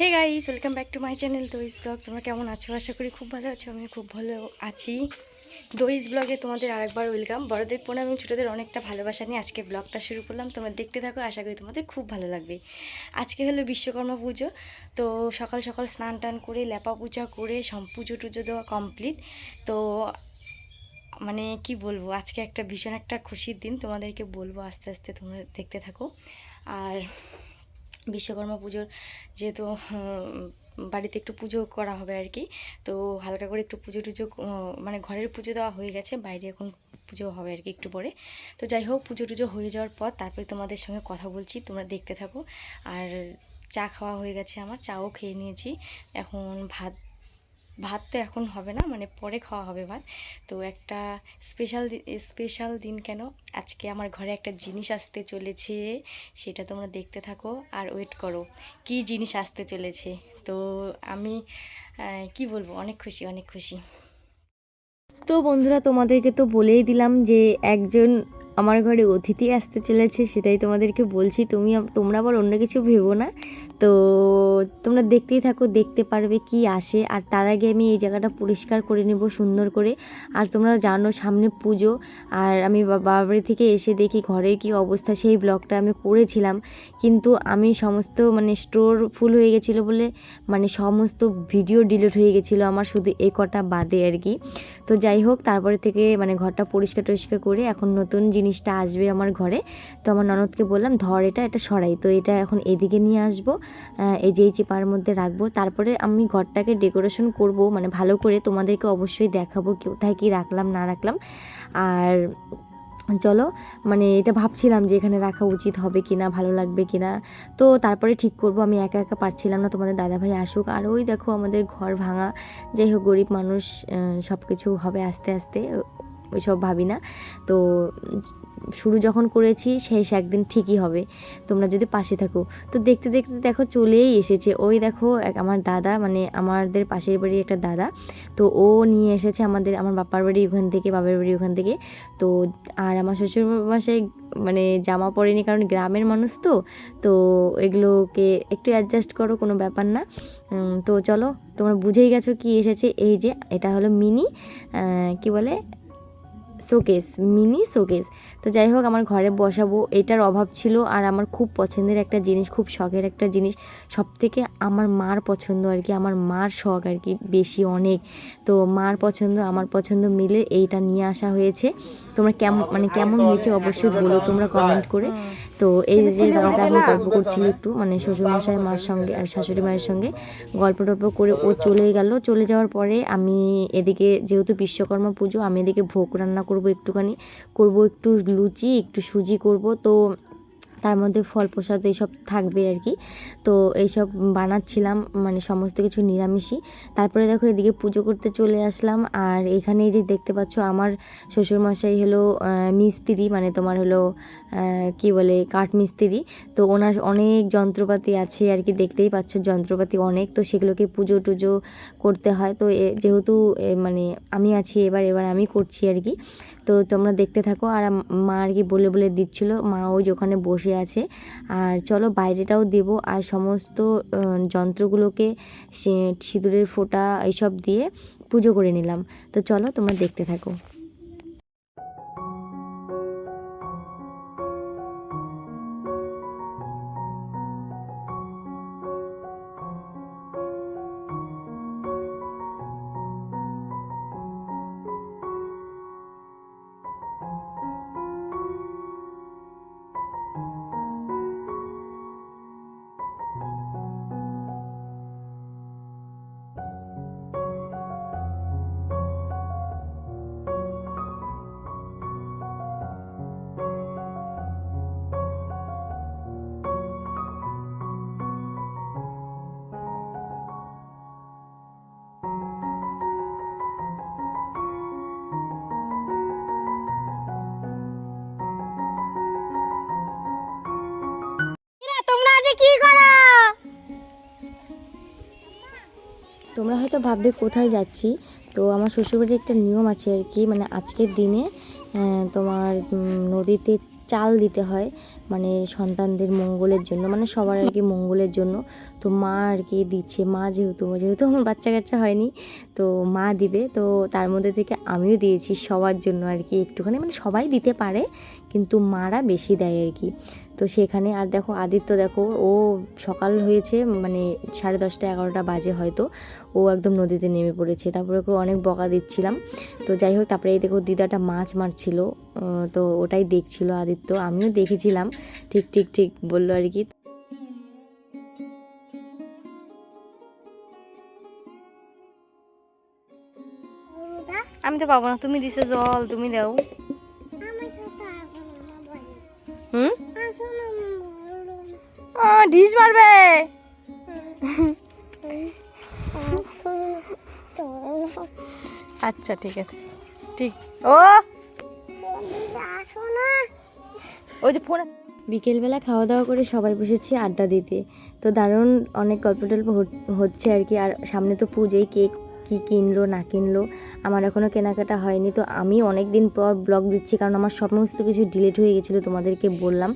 Hey guys welcome back to my channel this vlog তোমরা কেমন আছো? আশা করি খুব ভালো আছো আমি খুব ভালো আছি। দইস ব্লগে তোমাদের আরেকবার ওয়েলকাম বড়দের পনেরো এবং ছোটোদের অনেকটা ভালোবাসা নিয়ে আজকে ব্লগটা শুরু করলাম। তোমরা দেখতে থাকো, আশা করি তোমাদের খুব ভালো লাগবে। আজকে হলো বিশ্বকর্মা পুজো, তো সকাল সকাল স্নান টান করে, লেপা পূজা করে সব পুজো টুজো দেওয়া কমপ্লিট তো মানে কি বলব, আজকে একটা ভীষণ একটা খুশির দিন তোমাদেরকে বলব, আস্তে আস্তে তোমরা দেখতে থাকো। আর বিশ্বকর্মা পুজোর যেহেতু বাড়িতে একটু পুজো করা হবে আর কি, তো হালকা করে একটু পুজো টুজো মানে ঘরের পুজো দেওয়া হয়ে গেছে, বাইরে এখন পুজো হবে আর কি একটু পরে। তো যাই হোক, পুজো টুজো হয়ে যাওয়ার পর তারপরে তোমাদের সঙ্গে কথা বলছি, তোমরা দেখতে থাকো। আর চা খাওয়া হয়ে গেছে আমার, চাও খেয়ে নিয়েছি। এখন ভাত ভাত তো এখন হবে না মানে পরে খাওয়া হবে ভাত। তো একটা স্পেশাল স্পেশাল দিন কেন? আজকে আমার ঘরে একটা জিনিস আসতে চলেছে, সেটা তোমরা দেখতে থাকো আর ওয়েট করো, কি জিনিস আসতে চলেছে? তো আমি কি বলব? অনেক খুশি অনেক খুশি। তো বন্ধুরা, তোমাদেরকে তো বলেই দিলাম যে একজন আমার ঘরে অতিথি আসতে চলেছে, সেটাই তোমাদেরকে বলছি। তুমি তোমরা আবার অন্য কিছু ভেবো না। তো তোমরা দেখতেই থাকো, দেখতে পারবে কি আসে। আর তার আগে আমি এই জায়গাটা পরিষ্কার করে নেব, সুন্দর করে। আর তোমরা জানো সামনে পুজো। আর আমি বা- বাবার বাড়ি থেকে এসে দেখি ঘরের কি অবস্থা, সেই ব্লগটা আমি করেছিলাম কিন্তু আমি সমস্ত মানে স্টোর ফুল হয়ে গেছিল বলে মানে সমস্ত ভিডিও ডিলিট হয়ে গেছিল আমার শুধু এই কটা বাদে আর কি। তো যাই হোক, তারপরে থেকে মানে ঘরটা পরিষ্কার টরিষ্কার করে এখন নতুন জিনিসটা আসবে আমার ঘরে। তো আমার ননদকে বললাম, ধর এটা এটা সরাই। তো এটা এখন এদিকে নিয়ে আসব। এই যে এই চিপার মধ্যে রাখব। তারপরে আমি ঘরটাকে ডেকোরেশন করব মানে ভালো করে তোমাদেরকে অবশ্যই দেখাবো কোথায় কী রাখলাম, না রাখলাম। আর চলো মানে এটা ভাবছিলাম যে এখানে রাখা উচিত হবে কি না ভালো লাগবে কি না তো তারপরে ঠিক করব, আমি একা একা পারছিলাম না, তোমাদের দাদাভাই আসুক। আর ওই দেখো আমাদের ঘর ভাঙা, যাই হোক গরিব মানুষ সব কিছু হবে আস্তে আস্তে, ওইসব ভাবি না। তো শুরু যখন করেছি শেষ একদিন ঠিকই হবে। তোমরা যদি পাশে থাকো। তো দেখতে দেখতে দেখো চলেই এসেছে। ওই দেখো এক, আমার দাদা মানে আমাদের পাশের বাড়ির একটা দাদা। তো ও নিয়ে এসেছে আমাদের, আমার বাপার বাড়ি ওখান থেকে, বাবার বাড়ি ওখান থেকে। তো আর আমার শ্বশুর মশাই মানে জামা পরেনি কারণ গ্রামের মানুষ তো। তো এগুলোকে একটু অ্যাডজাস্ট করো, কোনো ব্যাপার না। তো চলো, তোমরা বুঝেই গেছো কি এসেছে। এই যে, এটা হলো মিনি কি বলে? Showcase, mini showcase. তো যাই হোক, আমার ঘরে বসাবো, এটার অভাব ছিল আর আমার খুব পছন্দের একটা জিনিস, খুব শখের একটা জিনিস সব থেকে আমার মার পছন্দ আর কি, আমার মার শখ আর কি বেশি অনেক। তো মার পছন্দ, আমার পছন্দ মিলে এইটা নিয়ে আসা হয়েছে। তোমরা কেমন মানে কেমন হয়েছে অবশ্যই বলো, তোমরা কমেন্ট করে। তো এই যে দাদাটা আমি গল্প করছিল একটু মানে শ্বশুরমশাই মার সঙ্গে আর শাশুড়ি মায়ের সঙ্গে। গল্প টল্প করে ও চলে গেল। চলে যাওয়ার পরে আমি এদিকে যেহেতু বিশ্বকর্মা পুজো আমি এদিকে ভোগ রান্না করব একটুখানি। করব একটু লুচি একটু সুজি করব। তো তার মধ্যে ফল প্রসাদ এইসব থাকবে আর কি। তো এইসব বানাচ্ছিলাম মানে সমস্ত কিছু নিরামিষই। তারপরে দেখো এদিকে পুজো করতে চলে আসলাম। আর এখানে যে দেখতে পাচ্ছ আমার শ্বশুরমশাই হলো মিস্ত্রি মানে তোমার হলো কি বলে কাঠ মিস্ত্রি তো ওনার অনেক যন্ত্রপাতি আছে আর কি, দেখতেই পাচ্ছ যন্ত্রপাতি অনেক। তো সেগুলোকে পুজো টুজো করতে হয়। তো যেহেতু মানে আমি আছি, এবার এবার আমি করছি আর কি। তো তোমরা দেখতে থাকো। আর মা আর কি বলে বলে দিচ্ছিল, মা ওই যে ওখানে বসে আছে। আর চলো বাইরেটাও দেব। আর সমস্ত যন্ত্রগুলোকে সিঁদুরের ফোঁটা এইসব দিয়ে পুজো করে নিলাম। তো চলো তোমরা দেখতে থাকো। কি করো? তোমরা হয়তো ভাববে কোথায় যাচ্ছি। তো আমার শ্বশুরবাড়ির একটা নিয়ম আছে আর কি মানে আজকের দিনে তোমার নদীতে চাল দিতে হয় মানে সন্তানদের মঙ্গলের জন্য মানে সবার আর কি মঙ্গলের জন্য। তো মা আর কি দিচ্ছে, মা যেহেতু যেহেতু আমার বাচ্চা কাচ্চা হয়নি, তো মা দিবে, তো তার মধ্যে থেকে আমিও দিয়েছি সবার জন্য আর কি একটুখানি মানে সবাই দিতে পারে, কিন্তু মারা বেশি দেয় আর কি। তো সেখানে আর দেখো আদিত্য দেখো ও সকাল হয়েছে মানে সাড়ে দশটা এগারোটা বাজে হয়তো ও একদম নদীতে নেমে পড়েছে। তারপরে ওকে অনেক বকা দিচ্ছিলাম। তো যাই হোক তারপরে এই দেখো দিদাটা মাছ মারছিল তো ওটাই দেখছিল আদিত্য আমিও দেখেছিলাম ঠিক ঠিক ঠিক বলল আর কি। আমি তো পাবো না তুমি দিছো জল তুমি দাও। ঢিস মারবে। আচ্ছা ঠিক আছে। ঠিক। ও! ওই যে ফোন বিকেলবেলা খাওয়া দাওয়া করে সবাই বসেছি আড্ডা দিতে। তো দারুণ অনেক গল্প টল্প হচ্ছে আর কি। আর সামনে তো পুজোয় কে কি কিনলো, না কিনলো, আমার এখনও কেনাকাটা হয়নি। তো আমি অনেক দিন পর ব্লগ দিচ্ছি, কারণ আমার সমস্ত কিছু ডিলিট হয়ে গেছিল তোমাদেরকে বললাম।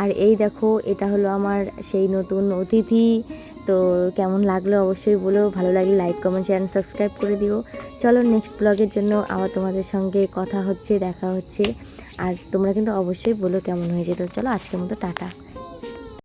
আর এই দেখো, এটা হলো আমার সেই নতুন অতিথি। তো কেমন লাগল অবশ্যই বলো, ভালো লাগলে like comment share and subscribe করে দিও। চলো নেক্সট ব্লগের জন্য আবার তোমাদের সঙ্গে কথা হচ্ছে, দেখা হচ্ছে। আর তোমরা কিন্তু অবশ্যই বলো কেমন হয়েছে। তো চলো আজকের মতো টাটা।